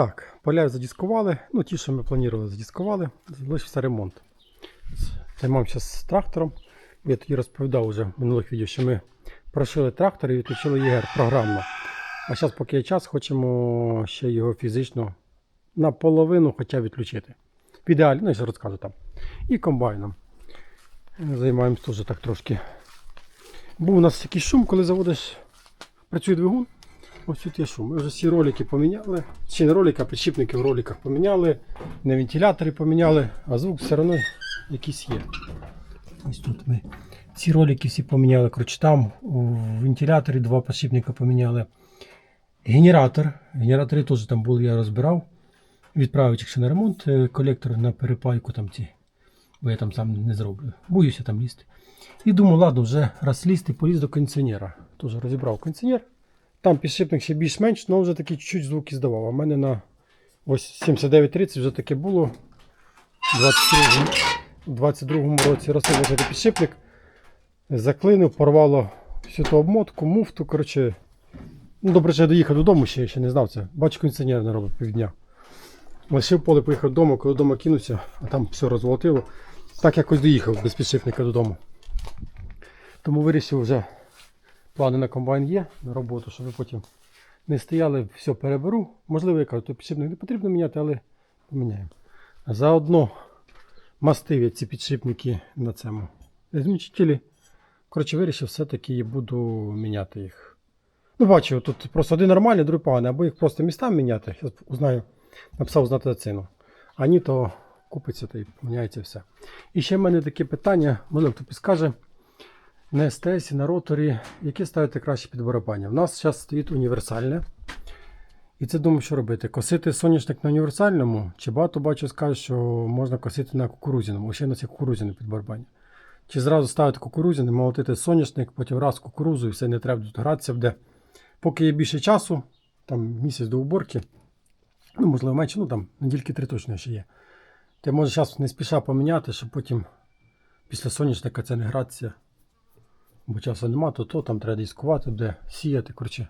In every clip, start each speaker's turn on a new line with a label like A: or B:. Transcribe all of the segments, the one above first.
A: Так, поля задіскували. Ну, ті, що ми планували, задіскували. Залишився ремонт. Займаємося з трактором. Я тоді розповідав вже в минулих відео, що ми прошили трактор і відключили ЄГР програмно. А зараз, поки є час, хочемо ще його фізично наполовину хоча відключити. В ідеалі, ну я ще розкажу там. І комбайном. Займаємось теж так трошки. Був у нас якийсь шум, коли заводиш, працює двигун. Ось тут є шум. Ми вже всі ролики поміняли. Чи не ролики, а підшипники в роликах поміняли, не вентилятори поміняли, а звук все одно якийсь є. Ось тут ми ці ролики всі поміняли. Коротше, там у вентиляторі два підшипника поміняли. Генератор. Генератори теж там були, я розбирав. Відправив якщо на ремонт, е, колектор на перепайку там ці. Бо я там сам не зроблю. Боюся там лізти. І думаю, ладно, вже раз лізти, поліз до кондиціонера. Теж розібрав кондиціонер. Там підшипник ще більш-менш, але вже такий чуть-чуть звуки здавав. В мене на ось 79.30 вже таке було. У 22-му році розсилав цей підшипник. Заклинив, порвало всю ту обмотку, муфту. Коротше, ну, добре, що я доїхав додому, ще, ще не знав це. Бачу, кондиціонер не робить півдня. Лишив поле, поїхав додому, коли вдома кинувся, а там все розволотило. Так якось доїхав без підшипника додому. Тому вирішив вже плани на комбайн є, на роботу, щоб ви потім не стояли, все переберу. Можливо, я кажу, то підшипник не потрібно міняти, але поміняємо. Заодно мастив ці підшипники на цьому. Змічителі. Коротше, вирішив, все-таки буду міняти їх. Ну, бачу, тут просто один нормальний, другий поганий, або їх просто містами міняти. Зараз узнаю, написав знати ціну. А ні, то купиться та й поміняється все. І ще в мене таке питання, можливо, хто підскаже. На СТС, на роторі, яке ставити краще під барабання. У нас зараз стоїть універсальне. І це думаю, що робити. Косити соняшник на універсальному, чи багато бачу, скажуть, що можна косити на кукурузяному. Ще у нас є кукурузяне під барабання. Чи зразу ставити кукурузяне, молотити соняшник, потім раз кукурузу і все не треба тут гратися буде. Поки є більше часу, там місяць до уборки, ну можливо менше, ну там недільки три точно ще є. Ти може зараз не спіша поміняти, щоб потім після соняшника це не гратися. Бо часу нема, то, то там треба дискувати, де сіяти. Коротше,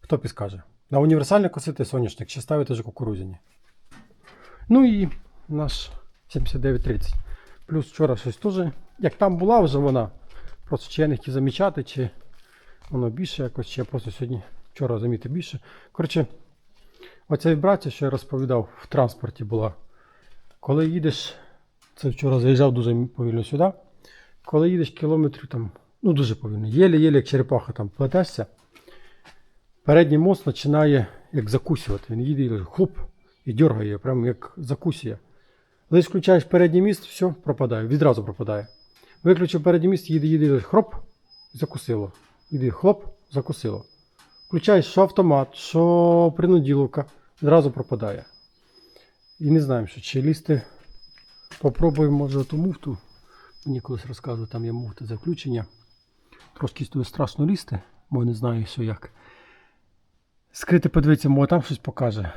A: хто підскаже. На універсальне косити соняшник, чи ставити вже кукурузяні. Ну і наш 7930. Плюс вчора щось теж. Як там була вже вона. Просто чи я не хотів замічати, чи воно більше якось, чи я просто сьогодні вчора замітив більше. Коротше, оця вібрація, що я розповідав, в транспорті була. Коли їдеш, це вчора заїжджав дуже повільно сюди. Коли їдеш кілометрів там, ну дуже повільно, єлі-єлі, як черепаха там плетешся, передній мост починає як закусювати. Він їде і хлоп і дергає, прямо як закусує. Лиш включаєш передній міст, все, пропадає, відразу пропадає. Виключив передній міст, їде, їде, хроп, закусило. Їде, хлоп, закусило. Включаєш що автомат, що принуділовка, відразу пропадає. І не знаємо, що чи лізти. Попробуємо, може, ту муфту. Мені колись розказували, там є муфта за включення. Трошки стоїть страшно лізти, бо не знаю, що як. Скрити подивитися, може там щось покаже.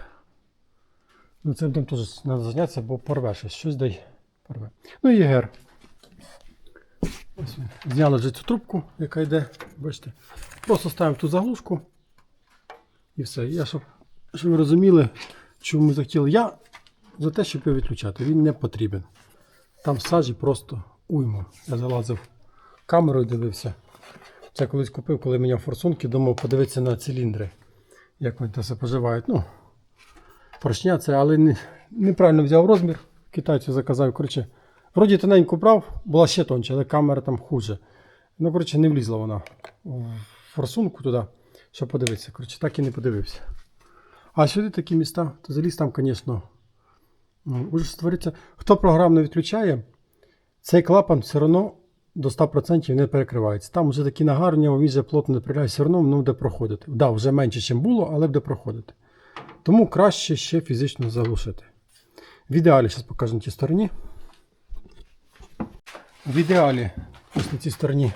A: Ну це будемо теж треба зайнятися, бо порве щось. Щось дай порве. Ну і ЄГР. Ось він. Зняли вже цю трубку, яка йде, бачите. Просто ставимо ту заглушку. І все. Я щоб, щоб ви розуміли, чому ми захотіли. Я за те, щоб його відключати. Він не потрібен. Там сажі просто уйма. Я залазив камерою, дивився. Це колись купив, коли міняв форсунки, думав подивитися на циліндри, як вони це поживають. Ну, поршня це, але не, неправильно взяв розмір. Китайцю заказав. Коротше, вроді тоненько брав, була ще тонче, але камера там хуже. Ну, коротше, не влізла вона в форсунку туди, щоб подивитися. Коротше, так і не подивився. А сюди такі міста, то заліз там, звісно, ну, уже створиться. Хто програмно відключає, цей клапан все одно до 100% не перекривається. Там вже такі нагарні, він вже плотно не приляє, все одно воно буде проходити. Да, вже менше, ніж було, але буде проходити. Тому краще ще фізично заглушити. В ідеалі, зараз покажу на тій стороні. В ідеалі, ось на цій стороні,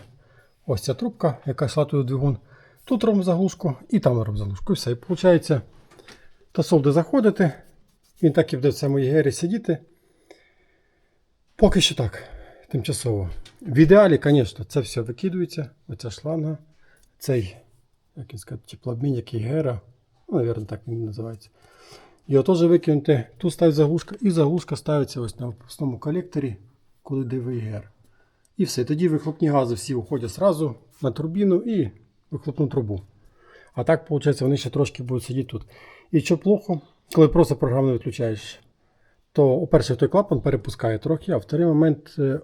A: ось ця трубка, яка йшла туди двигун. Тут робимо заглушку і там робимо заглушку. І все. І виходить, тосол де заходити, він так і буде в цьому ЄГРі сидіти. Поки що так, тимчасово. В ідеалі, звісно, це все викидується. Оця шланга, цей, як він сказати, теплообмінник ЄГРа. Ну, мабуть, так він називається. Його теж викинути. Тут ставить заглушка, і заглушка ставиться ось на випускному колекторі, коли ДВГР. І все. Тоді вихлопні гази всі уходять зразу на турбіну і вихлопну трубу. А так, виходить, вони ще трошки будуть сидіти тут. І що плохо, коли просто програмно виключаєш, то, по-перше, той клапан перепускає трохи, а в той момент е,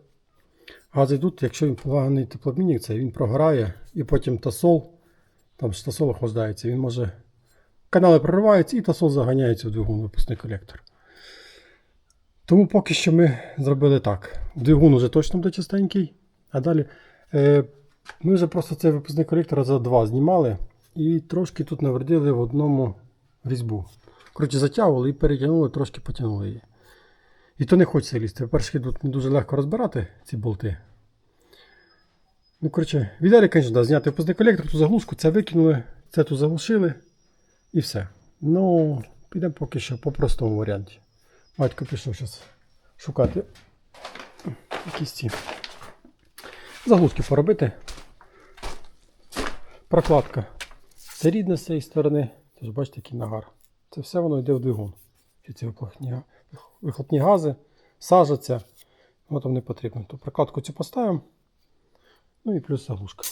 A: гази йдуть, якщо він поганий теплообмінник, це він програє, і потім тасол, там ж тасол охлаждається, він може. Канали прориваються і тасол заганяється в двигун випускний колектор. Тому поки що ми зробили так. Двигун уже точно буде чистенький. А далі е, ми вже просто цей випускний колектор за два знімали і трошки тут навердили в одному різьбу. Коротше, затягували і перетягнули, трошки потягнули її. І то не хочеться лізти. По-перше, тут не дуже легко розбирати ці болти. Ну, коротше, в ідеалі, звісно, зняти випускний колектор, ту заглушку, це викинули, це тут заглушили і все. Ну, підемо поки що по простому варіанті. Батько пішов зараз шукати якісь ці заглушки поробити. Прокладка. Це рідне з цієї сторони. Тож бачите, який нагар. Це все воно йде в двигун. Всі ці вихлопні, гази сажаться. От вам не потрібно. То прокладку цю поставимо. Ну і плюс заглушка.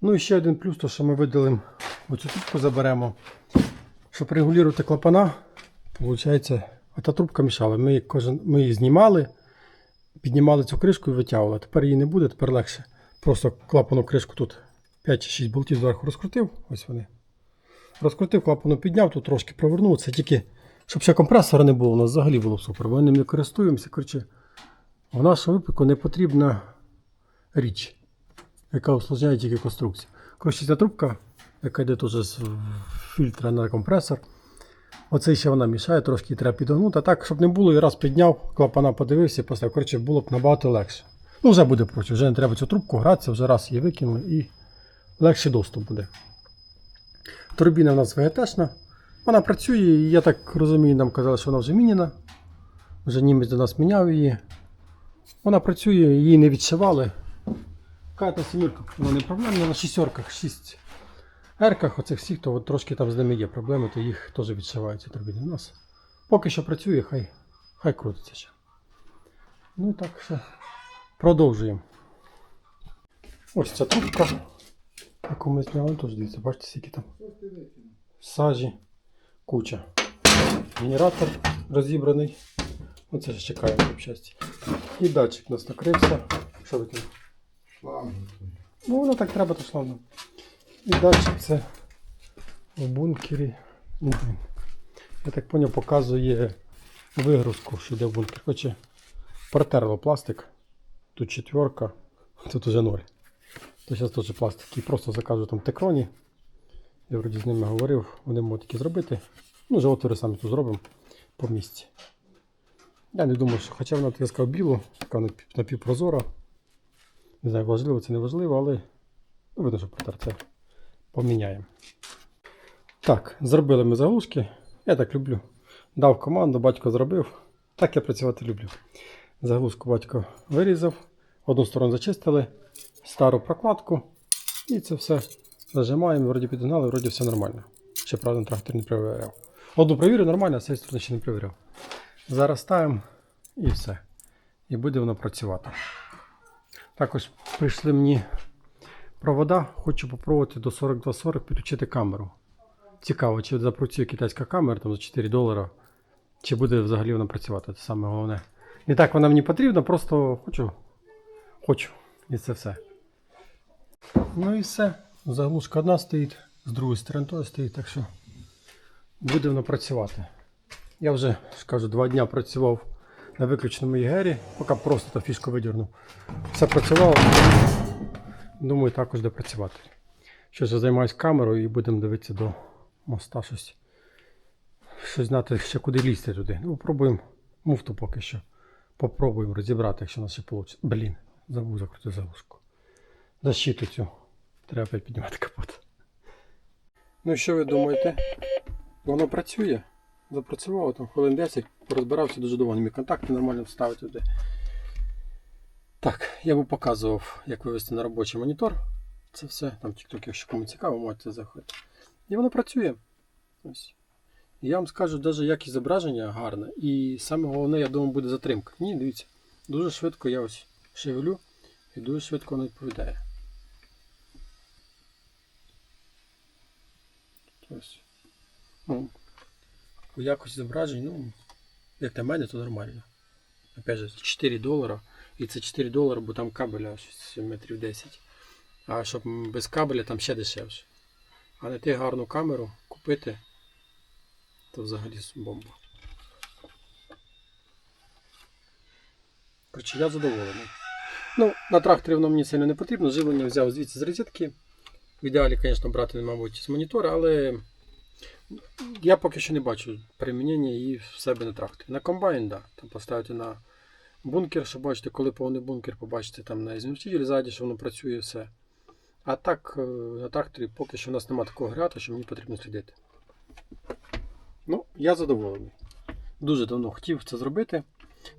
A: Ну і ще один плюс, то що ми видалимо оцю трубку заберемо. Щоб регулювати клапана, виходить, ота трубка мішала. Ми, кожен, ми її знімали, піднімали цю кришку і витягували. Тепер її не буде, тепер легше. Просто клапану кришку тут 5 чи 6 болтів зверху розкрутив. Ось вони. Розкрутив, клапану підняв, тут трошки провернув. Це тільки, щоб ще компресора не було, у нас взагалі було б супер. Ми ним не користуємося. Коротше, в нашому випадку не потрібна річ, яка усложняє тільки конструкцію. Коротше, ця трубка, яка йде теж з фільтра на компресор. Оце ще вона мішає, трошки треба підогнути. А так, щоб не було, і раз підняв, клапана подивився і поставив. Коротше, було б набагато легше. Ну, вже буде проще, вже не треба цю трубку гратися, вже раз її викинули і легший доступ буде. Турбіна в нас ВГТшна. Вона працює, і я так розумію, нам казали, що вона вже міняна. Вже німець до нас міняв її. Вона працює, її не відшивали. Ката сімірка, вона не проблемна, на шістерках, 6 ерках, оцих всіх, то от трошки там з ними є проблеми, то їх теж відшиваються турбіни. У нас поки що працює, хай, хай крутиться ще. Ну і так що продовжуємо. Ось ця трубка, яку ми зняли, теж дивіться, бачите, скільки там сажі, куча. Генератор розібраний. Оце ж чекаємо щастя. І датчик у нас накрився. Що там?
B: Шланг.
A: Ну, воно так треба, то славно. І датчик це в бункері. Ну. Я так поняв, показує вигрузку, що йде в бункер. Хоче протерло пластик. Тут четверка, тут уже ноль. То зараз теж пластик. І просто закажу там текроні. Я вроді з ними говорив, вони можуть такі зробити. Ну, вже отвори самі тут зробимо по місці. Я не думаю, що хоча вона я сказав білу, така напівпрозора. Не знаю, важливо це не важливо, але ну, видно, що протер це поміняємо. Так, зробили ми заглушки. Я так люблю. Дав команду, батько зробив. Так я працювати люблю. Заглушку батько вирізав, одну сторону зачистили, стару прокладку. І це все зажимаємо, вроді підгнали, вроді все нормально. Ще правда трактор не перевіряв. Одну перевірив нормально, а з сторони ще не перевіряв. Зараз ставимо і все. І буде воно працювати. Також прийшли мені провода. Хочу попробувати до 4240 підключити камеру. Цікаво, чи запрацює китайська камера там за 4 долара, чи буде взагалі вона працювати. Це саме головне. Не так вона мені потрібна, просто хочу. Хочу. І це все. Ну і все. Заглушка одна стоїть, з другої сторони теж стоїть, так що буде воно працювати. Я вже ж кажу, два дні працював на виключеному ЄГРі, поки просто та фішку видірнув. Все працювало. Думаю, також буде працювати. Що ж, займаюся камерою і будемо дивитися до моста щось. Щось знати, ще куди лізти туди. Ну, пробуємо муфту поки що. Попробуємо розібрати, якщо у нас ще вийде. Блін, забув закрути заглушку. Защиту цю. Треба піднімати капот. Ну і що ви думаєте? Воно працює? Запрацювало там хвилин 10, порозбирався дуже довго, мій контакти нормально вставити туди. Так, я би показував, як вивести на робочий монітор. Це все. Там TikTok, якщо кому цікаво, можете заходити. І воно працює. Ось. Я вам скажу, навіть якість зображення гарна. І саме головне, я думаю, буде затримка. Ні, дивіться, дуже швидко я ось шевелю і дуже швидко воно відповідає. Ось. Ну, по якості зображень, ну, як на мене, то нормально. Опять же, 4 долара. І це 4 долари, бо там кабеля щось метрів 10. А щоб без кабеля там ще дешевше. А знайти гарну камеру, купити, то взагалі бомба. Коротше, я задоволений. Ну, на тракторі воно мені сильно не потрібно. Живлення взяв звідси з розетки. В ідеалі, звісно, брати, мабуть, з монітора, але я поки що не бачу примінення її в себе на тракторі. На комбайн. Да. Там поставити на бункер, щоб бачите, коли повний бункер, побачите там на змістителі ззаді, що воно працює все. А так, е, на тракторі поки що у нас немає такого грата, що мені потрібно слідити. Ну, я задоволений. Дуже давно хотів це зробити.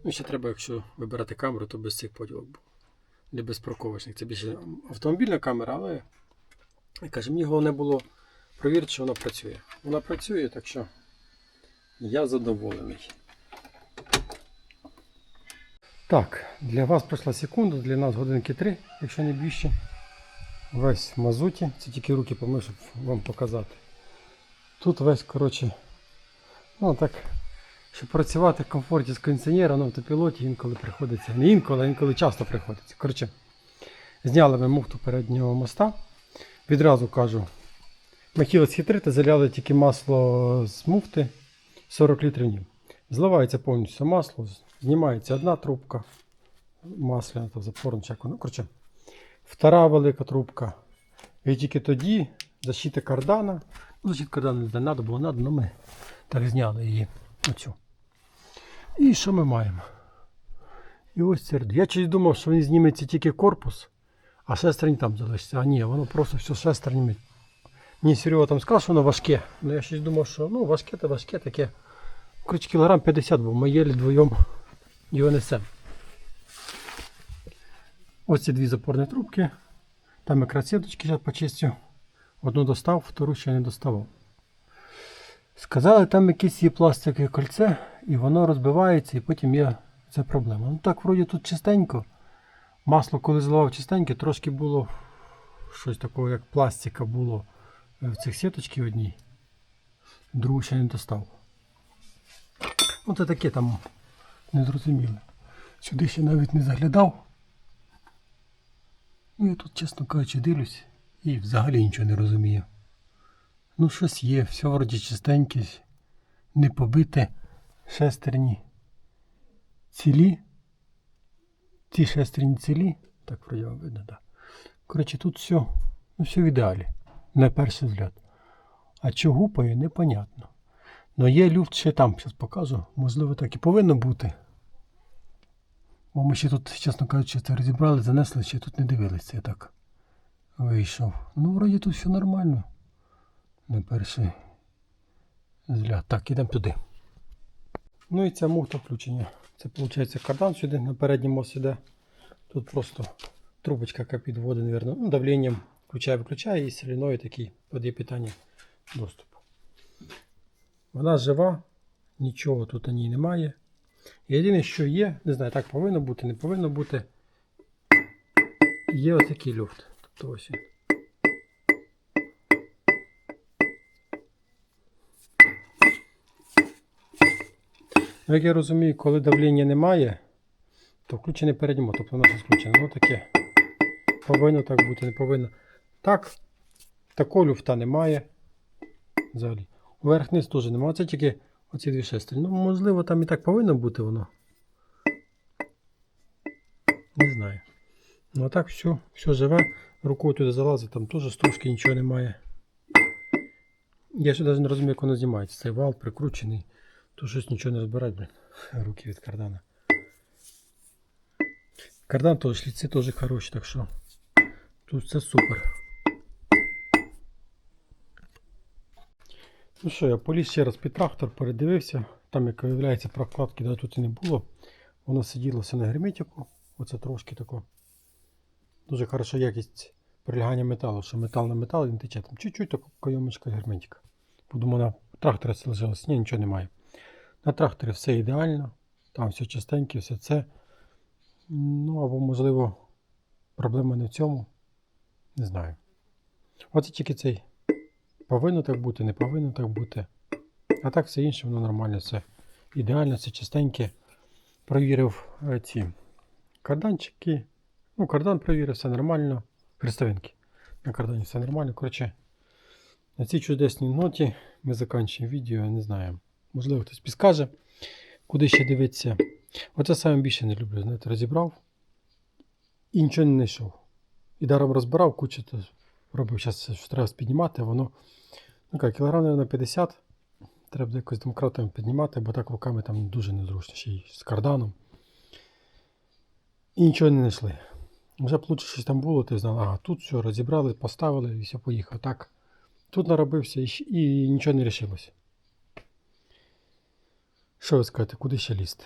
A: Ну, ще треба, якщо вибирати камеру, то без цих поділок. Не без парковочних. Це більше автомобільна камера, але я кажу, мені головне було провірити, що вона працює. Вона працює, так що я задоволений. Так, для вас пройшла секунда, для нас годинки 3, якщо не більше. Весь в мазуті, це тільки руки помив, щоб вам показати. Тут весь, коротше, ну так, щоб працювати в комфорті з кондиціонером на автопілоті інколи приходиться. Не інколи, а інколи часто приходиться. Коротше, зняли ми муфту переднього моста. Відразу кажу, ми хотіли схитрити, заляли тільки масло з муфти 40 літрів. Зливається повністю масло, знімається одна трубка масляна, то запорна, як воно. Коротше, втора велика трубка. І тільки тоді защита кардана. Ну, защита кардана не треба було, надо, але ми так зняли її. Оцю. І що ми маємо? І ось це. Я чись думав, що він зніметься тільки корпус, а шестерень там залишиться. А ні, воно просто все шестернями. Ні, Серега там сказав, що воно важке. Ну я щось думав, що ну важке то важке таке. Коротше, кілограм 50 був, ми єлі вдвоєм його несемо. Ось ці дві запорні трубки. Там якраз сіточки зараз почистю. Одну достав, втору ще не доставав. Сказали, там якесь є пластикове кольце, і воно розбивається, і потім є це проблема. Ну так, вроді тут чистенько. Масло, коли зливав чистеньке, трошки було щось такого, як пластика було в цих сіточки одній. Другу ще не достав. Ну це таке там незрозуміле. Сюди ще навіть не заглядав. Ну, я тут, чесно кажучи, дивлюсь і взагалі нічого не розумію. Ну, щось є, все вроді чистеньке, не побите, шестерні цілі. Ці шестерні цілі, так вроді вам видно. Да. Коротше, тут все, ну, все в ідеалі, на перший взгляд. А чого гупає, непонятно. Но є люфт ще там, зараз покажу. Можливо, так і повинно бути. Бо ми ще тут, чесно кажучи, це розібрали, занесли, ще тут не дивилися, я так вийшов. Ну, вроді тут все нормально. На перший взгляд. Так, ідемо туди. Ну і ця муфта включення. Це виходить кардан сюди на передній мост іде. Тут просто трубочка, яка підводить, наверное, ну, давленням включає-виключає і соліною такий подає питання доступу. Вона жива, нічого тут на ній немає. Єдине, що є, не знаю, так повинно бути, не повинно бути. Є отакий люфт. Тобто ось. Ну, як я розумію, коли давлення немає, то включений передньо, тобто воно щось включено. Ну таке. Повинно так бути, не повинно. Так, такого люфта немає. Взагалі. Вверх низ теж немає. Це тільки оці дві шестерні. Ну, можливо, там і так повинно бути воно. Не знаю. Ну а так все, все живе. Рукою туди залазить, там теж стружки нічого немає. Я ще навіть не розумію, як воно знімається. Цей вал прикручений. Тут щось нічого не розбирати, блін. Руки від кардана. Кардан теж, шліці теж хороші, так що тут все супер. Ну що, я поліз ще раз під трактор, передивився. Там, як виявляється, прокладки да, тут і не було. Воно сиділося на герметику. Оце трошки тако. Дуже хороша якість прилягання металу, що метал на метал він тече. Там чуть-чуть така кайомочка герметика. Буду вона Трактора це. Ні, нічого немає. На тракторі все ідеально, там все чистеньке, все це. Ну, або, можливо, проблема не в цьому. Не знаю. Оце тільки цей. Повинно так бути, не повинно так бути. А так все інше, воно нормально, все ідеально, все чистеньке. Провірив е, ці карданчики. Ну, кардан провірив, все нормально. Хрестовинки. На кардані все нормально. Коротше, на цій чудесній ноті ми закінчуємо відео, я не знаю. Можливо, хтось підскаже, куди ще дивитися. Оце саме більше не люблю. Знаєте, розібрав і нічого не знайшов. І даром розбирав, кучу то робив зараз, що треба піднімати, воно, ну як, кілограм, на 50. Треба якось домкратом піднімати, бо так руками там дуже незручно, ще й з карданом. І нічого не знайшли. Вже б лучше щось там було, ти знав, ага, тут все розібрали, поставили і все поїхав. Так. Тут наробився і, і нічого не рішилося. Що ви скажете, куди ще лізти?